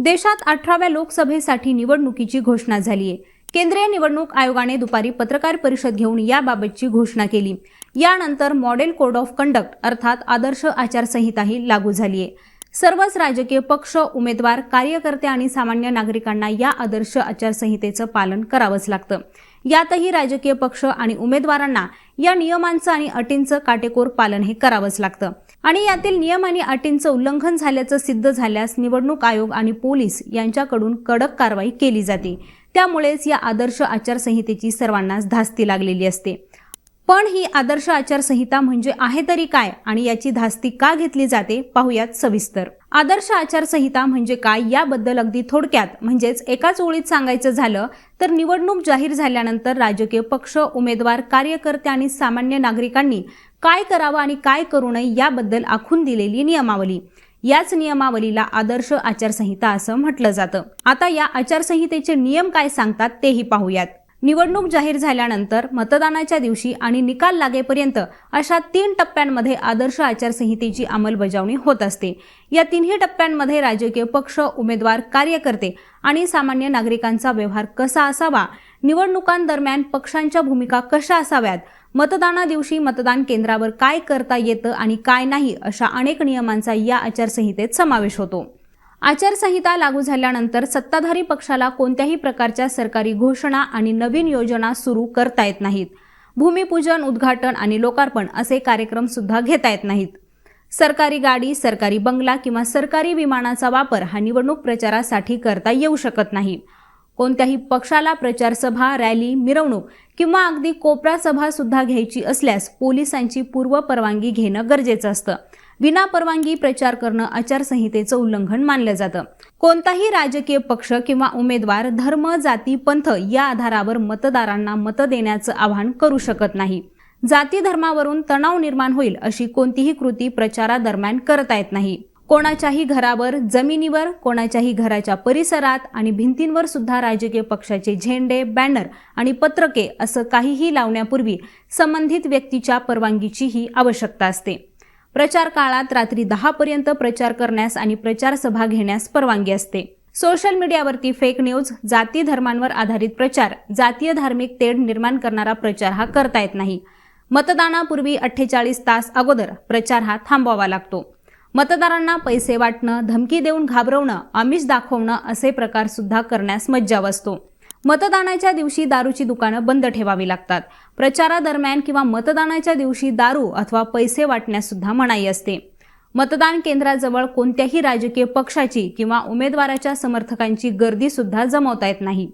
देशात अठराव्या लोकसभेसाठी निवडणुकीची घोषणा झाली आहे. केंद्रीय निवडणूक आयोगाने दुपारी पत्रकार परिषद घेऊन याबाबतची घोषणा केली. यानंतर मॉडेल कोड ऑफ कंडक्ट अर्थात आदर्श आचारसंहिताही लागू झाली आहे. सर्वच राजकीय पक्ष उमेदवार कार्यकर्ते आणि सामान्य नागरिकांना या आदर्श आचारसंहितेचं पालन करावंच लागतं. यातही राजकीय पक्ष आणि उमेदवारांना या नियमांचं आणि अटींचं काटेकोर पालन हे करावंच लागतं. आणि यातील नियम आणि अटींचं उल्लंघन झाल्याचं सिद्ध झाल्यास निवडणूक आयोग आणि पोलीस यांच्याकडून कडक कारवाई केली जाते. त्यामुळेच या आदर्श आचारसंहितेची सर्वांनाच धास्ती लागलेली असते. पण ही आदर्श आचारसंहिता म्हणजे आहे तरी काय आणि याची धास्ती का घेतली जाते पाहुयात सविस्तर. आदर्श आचारसंहिता म्हणजे काय याबद्दल अगदी थोडक्यात म्हणजेच एकाच ओळीत सांगायचं झालं तर निवडणूक जाहीर झाल्यानंतर राजकीय पक्ष उमेदवार कार्यकर्ते आणि सामान्य नागरिकांनी काय करावं आणि काय करू नये याबद्दल आखून दिलेली नियमावली. याच नियमावलीला आदर्श आचारसंहिता असं म्हटलं जातं. आता या आचारसंहितेचे नियम काय सांगतात तेही पाहूयात. निवडणूक जाहीर झाल्यानंतर मतदानाच्या दिवशी आणि निकाल लागेपर्यंत अशा तीन टप्प्यांमध्ये आदर्श आचारसंहितेची अंमलबजावणी होत असते. या तिन्ही टप्प्यांमध्ये राजकीय पक्ष उमेदवार कार्यकर्ते आणि सामान्य नागरिकांचा व्यवहार कसा असावा? निवडणुकांदरम्यान पक्षांच्या भूमिका कशा असाव्यात? मतदाना दिवशी मतदान केंद्रावर काय करता येतं आणि काय नाही अशा अनेक नियमांचा या आचारसंहितेत समावेश होतो. आचारसंहिता लागू झाल्यानंतर सत्ताधारी पक्षाला कोणत्याही प्रकारच्या सरकारी घोषणा आणि नवीन योजना सुरू करता येत नाहीत. भूमिपूजन उद्घाटन आणि लोकार्पण असे कार्यक्रम सुद्धा घेता येत नाहीत. सरकारी गाडी सरकारी बंगला किंवा सरकारी विमानाचा वापर हा निवडणूक प्रचारासाठी करता येऊ शकत नाही. कोणत्याही पक्षाला प्रचारसभा रॅली मिरवणूक किंवा अगदी कोपरा सभा सुद्धा घ्यायची असल्यास पोलिसांची पूर्व परवानगी घेणं गरजेचं असतं. विना परवानगी प्रचार करणं आचारसंहितेचं उल्लंघन मानलं जातं. कोणताही राजकीय पक्ष किंवा उमेदवार धर्म जाती पंथ या आधारावर मतदारांना मत देण्याचं आवाहन करू शकत नाही. जाती धर्मावरून तणाव निर्माण होईल अशी कोणतीही कृती प्रचारादरम्यान करता येत नाही. कोणाच्याही घरावर जमिनीवर कोणाच्याही घराच्या परिसरात आणि भिंतींवर सुद्धा राजकीय पक्षाचे झेंडे बॅनर आणि पत्रके असं काहीही लावण्यापूर्वी संबंधित व्यक्तीच्या परवानगीचीही आवश्यकता असते. प्रचार काळात रात्री दहा पर्यंत प्रचार करण्यास आणि प्रचार सभा घेण्यास परवानगी असते. सोशल मीडियावरती फेक न्यूज जाती धर्मांवर आधारित प्रचार जातीय धार्मिक तेढ निर्माण करणारा प्रचार हा करता येत नाही. मतदानापूर्वी अठ्ठेचाळीस तास अगोदर प्रचार हा थांबवावा लागतो. मतदारांना पैसे वाटणं धमकी देऊन घाबरवणं आमिष दाखवणं असे प्रकार सुद्धा करण्यास मज्जाव असतो. मतदानाच्या दिवशी दारूची दुकानं बंद ठेवावी लागतात. प्रचारादरम्यान किंवा मतदानाच्या दिवशी दारू अथवा पैसे वाटण्यास सुद्धा मनाई असते. मतदान केंद्राजवळ कोणत्याही राजकीय पक्षाची किंवा उमेदवाराच्या समर्थकांची गर्दी सुद्धा जमवता येत नाही.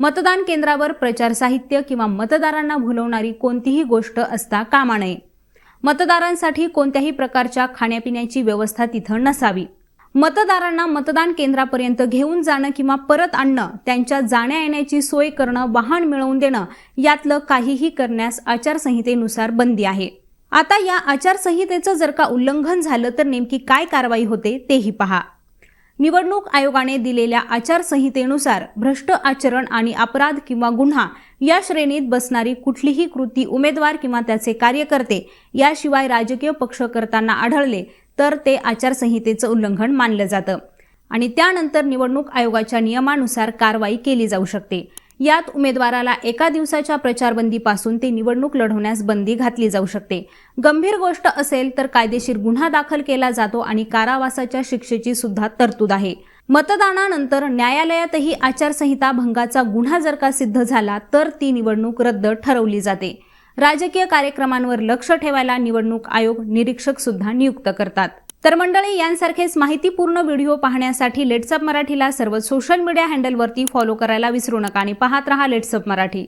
मतदान केंद्रावर प्रचार साहित्य किंवा मतदारांना भुलवणारी कोणतीही गोष्ट असता कामा नये. मतदारांसाठी कोणत्याही प्रकारच्या खाण्यापिण्याची व्यवस्था तिथं नसावी. मतदारांना मतदान केंद्रापर्यंत घेऊन जाणं किंवा परत आणणं त्यांच्या जाण्या येण्याची सोय करणं वाहन मिळवून देणं यातलं काहीही करण्यास आचारसंहितेनुसार बंदी आहे. आता या आचारसंहितेचं जर का उल्लंघन झालं तर नेमकी काय कारवाई होते तेही पहा. निवडणूक आयोगाने दिलेल्या आचारसंहितेनुसार भ्रष्ट आचरण आणि अपराध किंवा गुन्हा या श्रेणीत बसणारी कुठलीही कृती उमेदवार किंवा त्याचे कार्यकर्ते याशिवाय राजकीय पक्ष करताना आढळले तर ते आचारसंहितेचं उल्लंघन मानलं जातं. आणि त्यानंतर निवडणूक आयोगाच्या नियमानुसार कारवाई केली जाऊ शकते. यात उमेदवाराला एका दिवसाच्या प्रचारबंदीपासून ते निवडणूक लढवण्यास बंदी घातली जाऊ शकते. गंभीर गोष्ट असेल तर कायदेशीर गुन्हा दाखल केला जातो आणि कारावासाच्या शिक्षेची सुद्धा तरतूद आहे. मतदानानंतर न्यायालयातही आचारसंहिता भंगाचा गुन्हा जर का सिद्ध झाला तर ती निवडणूक रद्द ठरवली जाते. राजकीय कार्यक्रमांवर लक्ष ठेवायला निवडणूक आयोग निरीक्षक सुद्धा नियुक्त करतात. तर मंडळी यांसारखेच माहितीपूर्ण व्हिडिओ पाहण्यासाठी लेट्सअप मराठीला सर्व सोशल मीडिया हँडलवरती फॉलो करायला विसरू नका आणि पाहत रहा लेट्सअप मराठी.